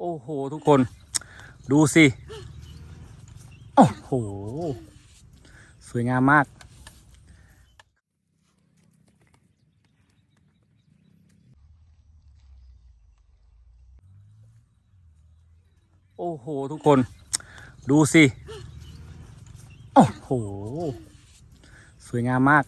โอ้โห ทุกคน ดูสิ โอ้โห สวยงามมาก โอ้โห ทุกคน ดูสิ โอ้โห สวยงามมาก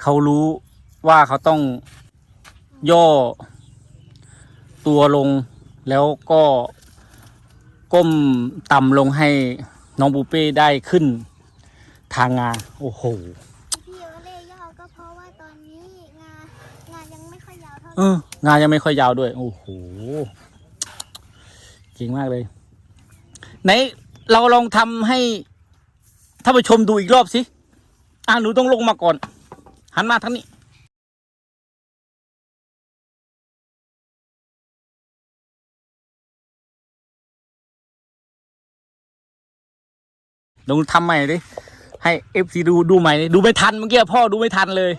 เขารู้ว่าเขาต้องย่อตัวลง แล้วก็ก้มต่ำลงให้น้องบูเป้ได้ขึ้นทางงา โอ้โหพี่โอเล่ย่อก็เพราะว่าตอนนี้งานงานยังไม่ค่อยยาวเท่าไหเอร่องานยังไม่ค่อยยาวด้วย โอ้โหเก่งมากเลยไหนเราลองทำให้ท่านผู้ชมดูอีกรอบสิอ่าหนูต้องลงมาก่อน หันมาทางนี้ ลองทำใหม่ดิ ให้เอฟซีดูดูใหม่ดิดูไม่ทันเมื่อกี้พ่อดูไม่ทันเลย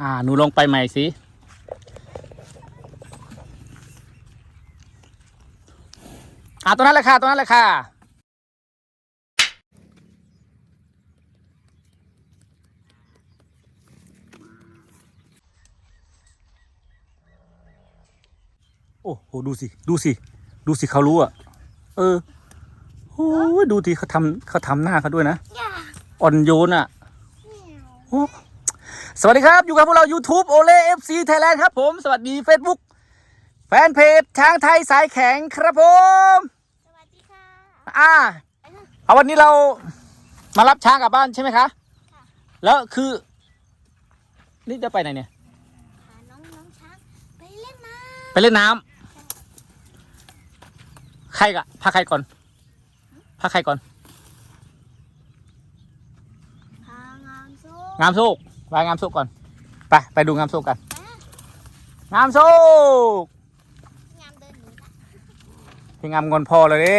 อ่า หนูลองไปใหม่สิ อ่าตัวนั้นแหละค่ะตัวนั้นแหละค่ะ โอ้โหดูสิ ดูสิ ดูสิเขารู้อะ เออโอ้ยดูทีเขาทำเขาทำหน้าเขาด้วยนะย่าอ่อนโยนอะเหมียวโอ้สวัสดีครับ อยู่กับพวกเรา YouTube โอเล่ FC Thailand ครับผม สวัสดี Facebook แฟนเพจช้างไทยสายแข็งครับผม สวัสดีค่ะอ่าเอาวันนี้เรามารับช้างกลับบ้านใช่ไหมคะ แล้วคือ นี่จะไปไหนเนี่ย พาน้องน้องช้างไปเล่นน้ไปเล่นน้ำ ใครกะพาใครก่อน พาใครก่อนำพางามโซ่งามโชคไปงามโชคก่อน ไปไปดูงามโชคกันแม่งามโชคงามเดินหนีละ พี่งามงอนพอเลยดิ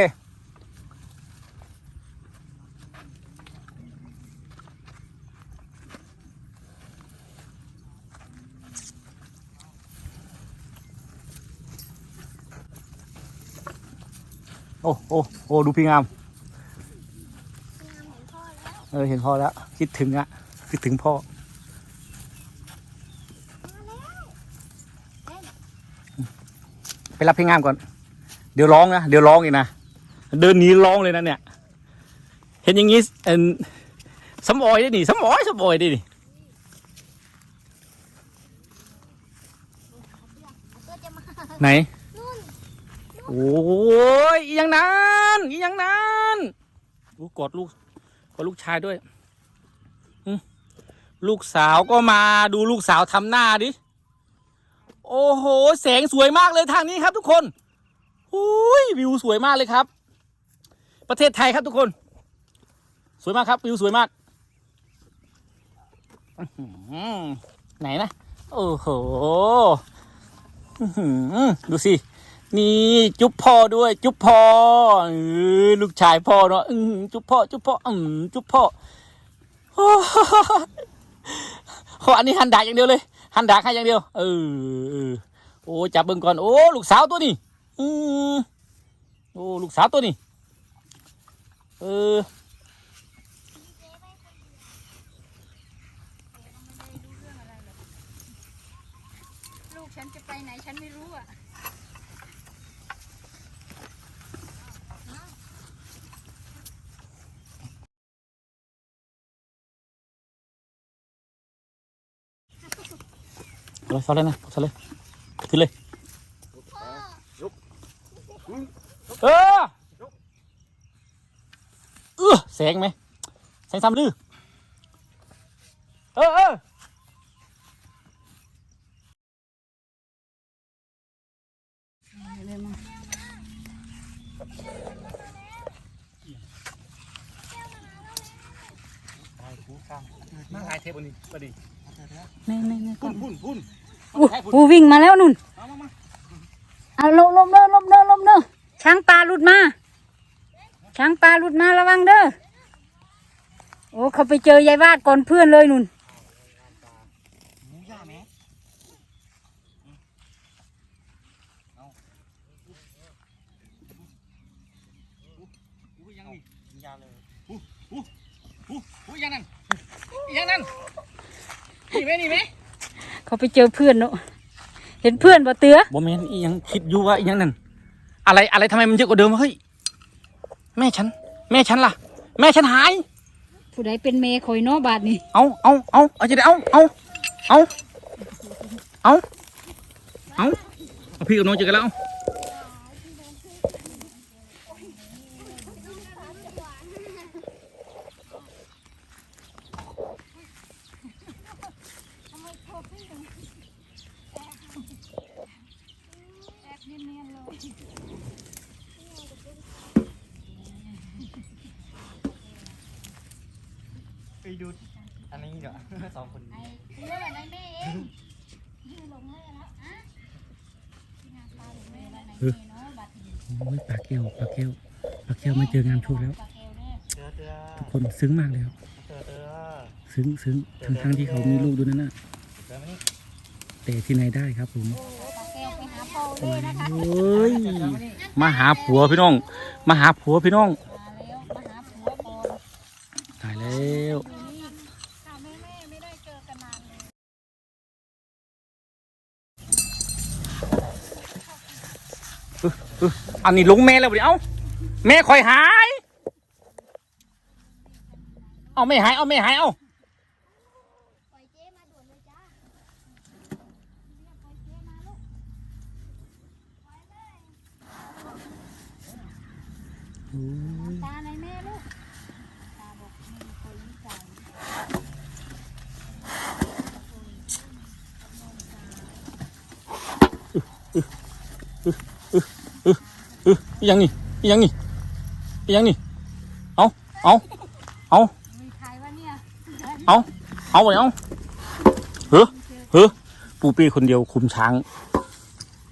โอ้โอ้โอ้ดูพี่งามเห็นพ่อแล้วเอเห็นพ่อแล้ว คิดถึงอะคิดถึงพ่อไปรับพี่งามก่อน เดี๋ยวร้องนะเดี๋ยวร้องอีกนะเดินหนีร้องเลยนะเนี่ย เห็นอย่างงี้เอ็นสมออยได้ดิสมออยสมออยได้ดิไหน โอ้ยอียังนั้นอียังนั้นอู้กอดลูกกอดลูกชายด้วยลูกสาวก็มาดูลูกสาวทำหน้าดิ โอ้โห แสงสวยมากเลยทางนี้ครับทุกคนหุยวิวสวยมากเลยครับ ประเทศไทยครับทุกคน สวยมากครับ วิวสวยมากไหนนะ โอ้โหดูสิ นี่จุ๊บพ่อด้วย จุ๊บพ่อเออลูกชายพ่อเนาะจุ๊บพ่อจุ๊บพ่ออืมจุ๊บพ่อโอ้โหอันนี้หันดากอย่างเดียวเลย หันดากให้อย่างเดียว เออโอ้จับเบิ่งก่อนโอ้ลูกสาวตัวนี้อืมโอ้ลูกสาวตัวนี้เออลูกฉันจะไปไหนฉันไม่รู้อะ เอาเลยเอาเลยนะเอาเลยขึ้นเลยเออเออแสงไหมแสงซ้ำดื้อเออเออมาหลายเทปวันนี้พอดีไม่ไม่ไม่ก่อนพุ่นพุ่น ปูวิ่งมาแล้วนุ่นเอาลมลมเด้อลมเด้อลมเด้อช้างปลาหลุดมา ช้างปลาหลุดมาระวังเด้อโอ้เขาไปเจอยายวาดก่อนเพื่อนเลยนุ่นยังนั่นยังนั่นนี่ไหมนี่ไหม เขาไปเจอเพื่อนเนาะเห็นเพื่อนบ่เตือโมเมนอียังคิดอยู่ว่าอียังนั่นอะไรอะไรทำไมมันเยอะกว่าเดิมวะเฮ้ยแม่ฉัน แม่ฉันล่ะ แม่ฉันหาย ผู้ใดเป็นเมย์คอยเนาะบาดนี้เอาเอาเอาเอาจะได้เอาเอาเอาเอาเอาเอาพี่กับน้องเจอกันแล้วเอา ไปดูอันนี้เดี๋ยว สองคน เลื่อนในเมย์เอง โอ้ยปลาแก้วปลาแก้วปลาแก้วมาเจองานโชว์แล้ว ทุกคนซึ้งมากเลยครับซึ้งซึ้งทั้งทั้งที่เขามีลูกด้วยนั่นน่ะแต่ที่ไหนได้ครับผมโอ้ยมาหาผัวพี่น้อง มาหาผัวพี่น้อง มาแล้วมาหาผัวก่อน ตายแล้ว ค่ะแม่แม่ไม่ได้เจอกันนานเลย อันนี้ลงแม่แล้วเดี๋ยวเอาแม่คอยหาย เอาไม่หาย เอาไม่หาย เอาอืมาด่วนเลยจ้า ตาในแม่ลูกตาบอกไม่มีคนรู้ใจ อีหยังนี่อีหยังนี่อีหยังนี่ เอาเอาเอามีใครวะเนี่ยเอาเอาไปเอาเฮ้อเฮ้อปูเป้คนเดียวคุมช้าง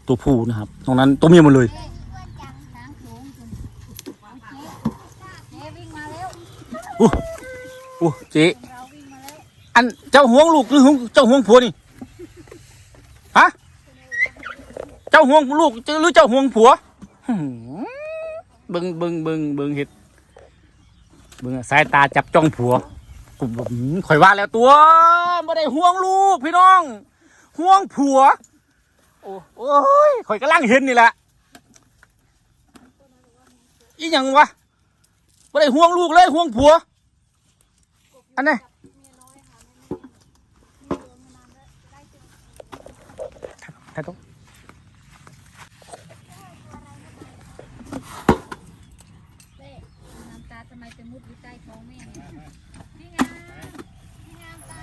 ตัวผู้นะครับ ตรงนั้นตัวเมียหมดเลยเอ้ยอ้วนจังช้างสูงคุณเอาเจ๊เจ๊วิ่งมาแล้วอู้เจ๊เราวิ่งมาแล้วอันเจ้าห่วงลูกหรือห่วงเจ้าห่วงผัวนี่ฮะเจ้าห่วงลูกหรือเจ้าห่วงผัวหืมเบิงเบิงเบิงเบิงเห็ดเบิงสายตาจับจ้องผัวกูข่อยว่าแล้วตัวไม่ได้ห่วงลูกพี่น้อง ห่วงผัว โอ้ยข่อยกำลังเห็นนี่แหละอีหยังวะไม่ได้ห่วงลูกเลยห่วงผัว อันไหนี้ถ่ายตรง เจ๊น้ำตาทำไมไปมุดอยู่ใต้ท้องแม่เนี่ยนี่ไงนี่งามตา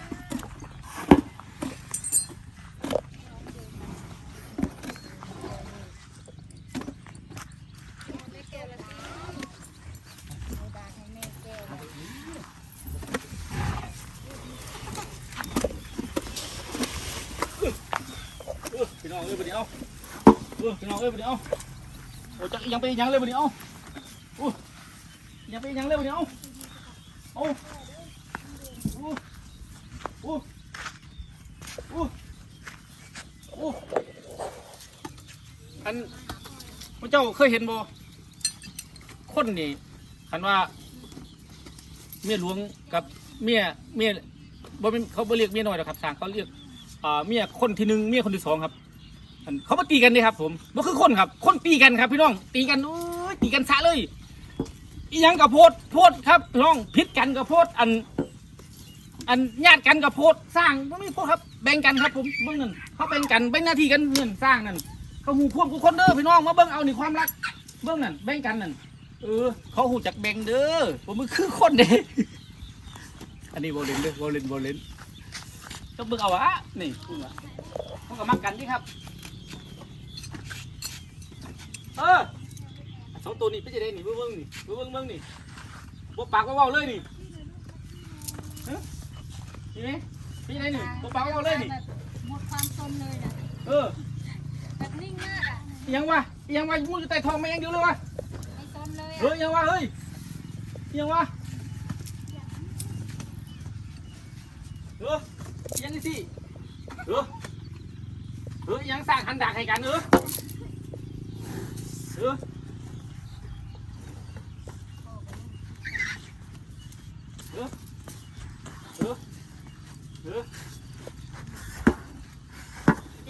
พี่น้องเอ้ยบ่เดี๋ยวเออพี่น้องเอ้ยบ่เดี๋ยวโอ้จักยังไปยังเลยบ่เดี๋ยว ไปยังเลยบ่เดี๋ยวโอ้โอ้โอ้โอ้โอ้อันพระเจ้าเคยเห็นบ่คนนี่คันว่า เมียหลวงกับเมียเมียบ่เป็นเขาบ่เรียกเมียน้อยหรอกครับสางเขาเรียกอ่าเมียคนที่หนึ่งเมียคนที่สองครับอันเขามาตีกันนี่ครับ ผมบ่คือคนครับ คนตีกันครับพี่น้องตีกันโอ้ยตีกันซะเลย อีหยังกับโพดโพดครับพี่น้องพิษกันกับโพดอัน อันญาติกันกับโพดสร้างบ่มีโพดครับแบ่งกันครับผมเบิ่งนั่นเขาแบ่งกันแบ่งหน้าที่กันเงินสร้างนั่นเขาหูพวกทุกคนเด้อพี่น้องมาเบิ่งเอานี่ความรัก เบิ่งนั่นแบ่งกันนั่นเออ เขาหูจักแบ่งเด้อผมมันคือคนเด้อันนี้โบเลนเด้อโบเลนโบเลนต้องเบิ่งเอาวะนี่เบิ่งวะมันก็มักกันที่ครับ เออ สองตัวนี้เป็นจะได้นี่เบิ่งเบิ่งนี่เบิ่งเบิ่งเบิ่งนี่บ่ปากบ่เว้าเลยนี่ฮะนี่ไหมเป็นจะได้นี่บ่ปากบ่เว้าเลยนี่หมดความสนเลยนะเออแบบนิ่งมากอะอิหยังวะอิหยังวะมุดอยู่ใต้ท้องแม่ยังเดียวเลยวะไม่สนเลยเฮ้ยอะอิหยังวะเฮ้ยอิหยังวะเอออิหยังนี่สิเออเอออิหยังสร้างหันดากให้กันเออเออ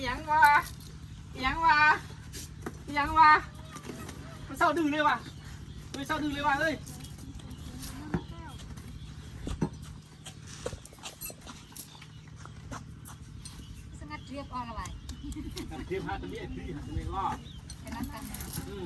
ยังวะยังวะยังวะมันเศร้าดื้อเลยวะะมันเศร้าดื้อเลยวะเอ้ยสงัดเรียบออละไว้เทียบหาตัวนี้ไอ้พี่หารียก็อื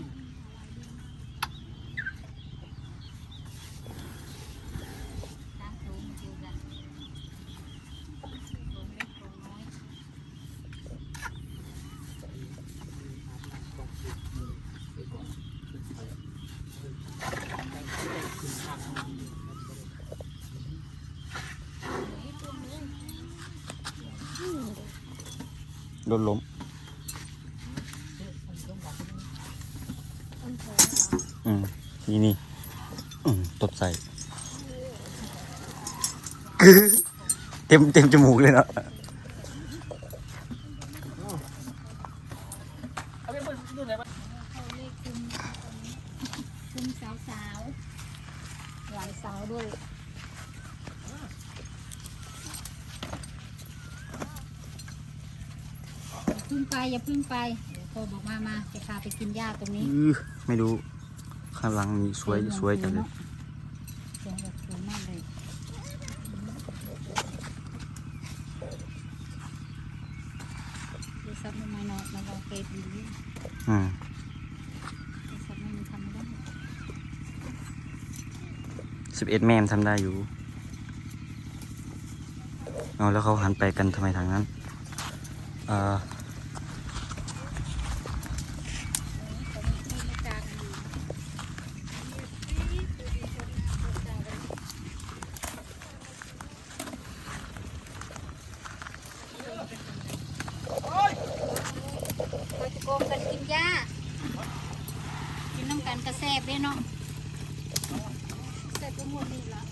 โดนล้มอืมนี่นี่อืมตดใส่เต็มเต็มจมูกเลยเนาะเขาเรียกคุมคุมสาวสาวๆหลายสาวด้วยอย่า พึ่งไปอย่าพึ่งไปเดี๋ยวโทรบอกมามาจะพาไปกินหญ้าตรงนี้อื้อไม่รู้ข้างหลังนี่สวยสวยจังเลยเสียงแบบสวยมากเลยดูซับมันมาเนาะมาลองเกตดูดิอืมดูซับมันทำไม่ได้สิบเอ็ดแม่มทำได้อยู่เอาแล้วเขาหันไปกันทำไมทางนั้นเอ่อเรา จ้า กินน้ำกันกระแซบด้วยเนาะแซบไปหมดนี่ละ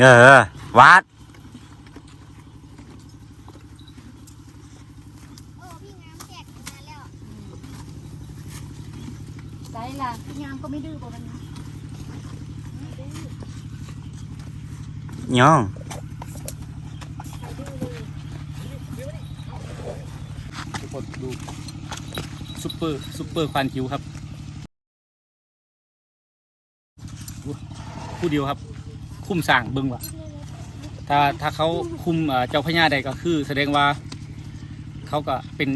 เออวัด โอ้พี่งามแจกมาแล้ว ใส่ละพี่ยามก็ไม่ดื้อประมาณนี้ ย่องทุกคนดูซุปเปอร์ซุปเปอร์ควันคิวครับผู้เดียวครับ คุ้มสั่งเบึงว่ะถ้าถ้าเขาคุมเจ้าพญาใดก็คือ แสดงว่าเขาก็เป็น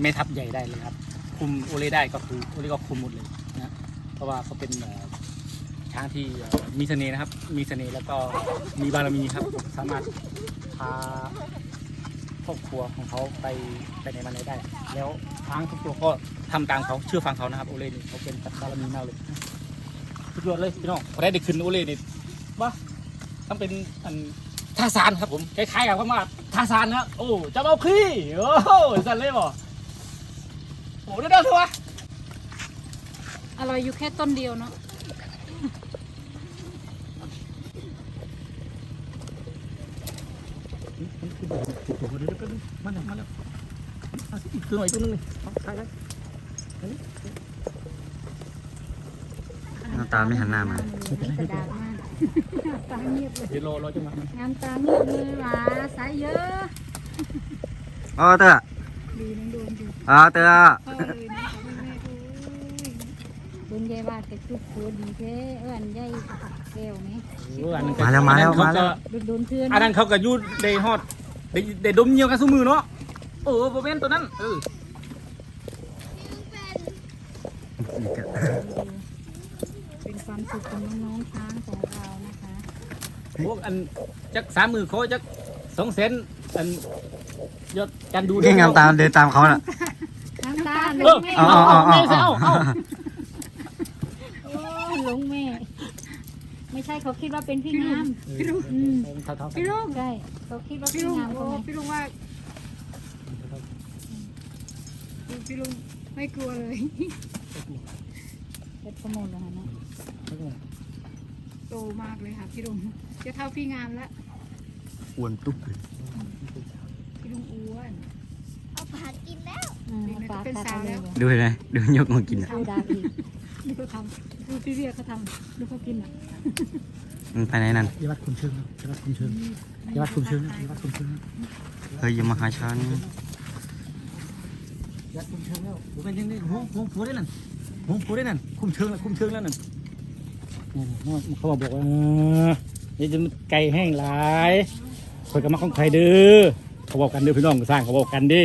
แม่ทัพใหญ่ได้เลยครับ คุมโอเลได้ก็คือโอเลก็คุมหมดเลยนะเพราะว่าเขาเป็น ช้างที่มีเสน่ห์นะครับ มีเสน่ห์แล้วก็มีบารมีครับ สามารถพาครอบครัวของเขาไปไปในมันไหนได้ แล้วช้างทุกตัวก็ทำตามเขาเชื่อฟังเขานะครับโอเล่นี่เขาเป็นบารมีมากเลยสุดยอดเลยพี่น้องพอได้ได้ขึ้นโอเล่นี่ว่าต้องเป็นอันท่าซานครับผมคล้ายๆกับคำว่าท่าซานนะโอ้จะเอาขี้โอ้สันเลยบ่โอ้ได้เด้อทัวอร่อยอยู่แค่ต้นเดียวเนาะ มาแล้วมาแล้วอีกตัวหน่อยตัวนึงนี่ใช่ไหมหน้าตาไม่หันหน้ามากระดาษมาตาเงียบเลยเดี๋ยวรอรอจังหวะมันงามตาเงียบเลยหว่าสายเยอะอ๋อเตอดีน้องโดนดีอ๋อเตอพ่อเลยนะบคุณแม่โดนยายว่าแต่ทุกตัวดีแท้เอื้อนยายแก้วนี่มาแล้วมาแล้วมาแล้ว โดนโดนเพื่อนอันนั้นเขาก็อยูได้ฮอดได้ได้ดมเยี่ยวกันสู้มือเนาะเออโมเมนตัวนั้นเออเป็นความสุขของน้องๆช้างของเรานะคะพวกอันจักสามมือเขาจักสองเซนอันยอดการดูนี่งามตามเดินตามเขาน่ะน้ำตาลเอลองแม่เอาเอาเอาเอาเอาเอา โอ้ลงแม่ ไม่ใช่เขาคิดว่าเป็นพี่งามอืมเท่าเท่าพี่ลุงใช่เขาคิดว่าพี่งามเขาไงพี่ลุงว่าพี่ลุงไม่กลัวเลยเป็นขโมยเลยนะโตมากเลยค่ะพี่ลุงจะเท่าพี่งามแล้วอ้วนตุ๊บเลยพี่ลุงอ้วน เอาผัดกินแล้ว อืมปลาตาเลยดูเลยนะดูยกมากินอะดูดาอีก ดูเขาทำ ดูพี่เรียกเขาทำดูเขากินอะมันไปไหนนั่นอย่าวัดคุมเชิงนะอย่าวัดคุมเชิงอย่าวัดคุมเชิงนะอย่าวัดคุมเชิงนะเฮ้ยอย่ามาหาฉันอย่าวัดคุมเชิงแล้วผมเป็นยังไงหัวหัวหัวได้นั่นหัวหัวได้นั่นคุมเชิงแล้วคุมเชิงแล้วนั่นนี่ๆเขามาบอกว่าเออนี่จะไก่แห้งหลายคอยกับมาของใครเด้อเขาบอกกันเด้อพี่น้องสร้างเขาบอกกันดิ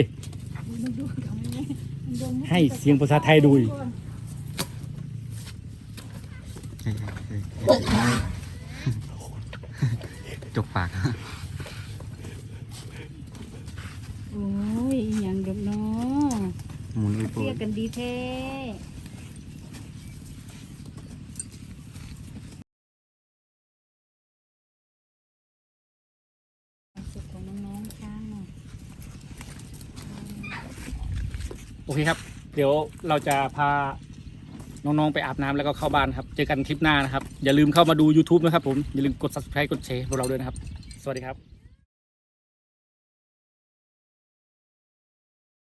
ให้เสียงภาษาไทยดูอีก เฮ้ยเฮ้ยเฮ้ยจกปาก โอ้ยอหย่างดอกเนาะ หมุนไปปู เรีย กันดีแท้สุขของน้องๆค่ะโอเคครับ เดี๋ยวเราจะพาน้องๆไปอาบน้ำแล้วก็เข้าบ้านครับ เจอกันคลิปหน้านะครับ อย่าลืมเข้ามาดู YouTube นะครับผม อย่าลืมกด subscribe กดแชร์พวกเราด้วยนะครับ สวัสดีครับ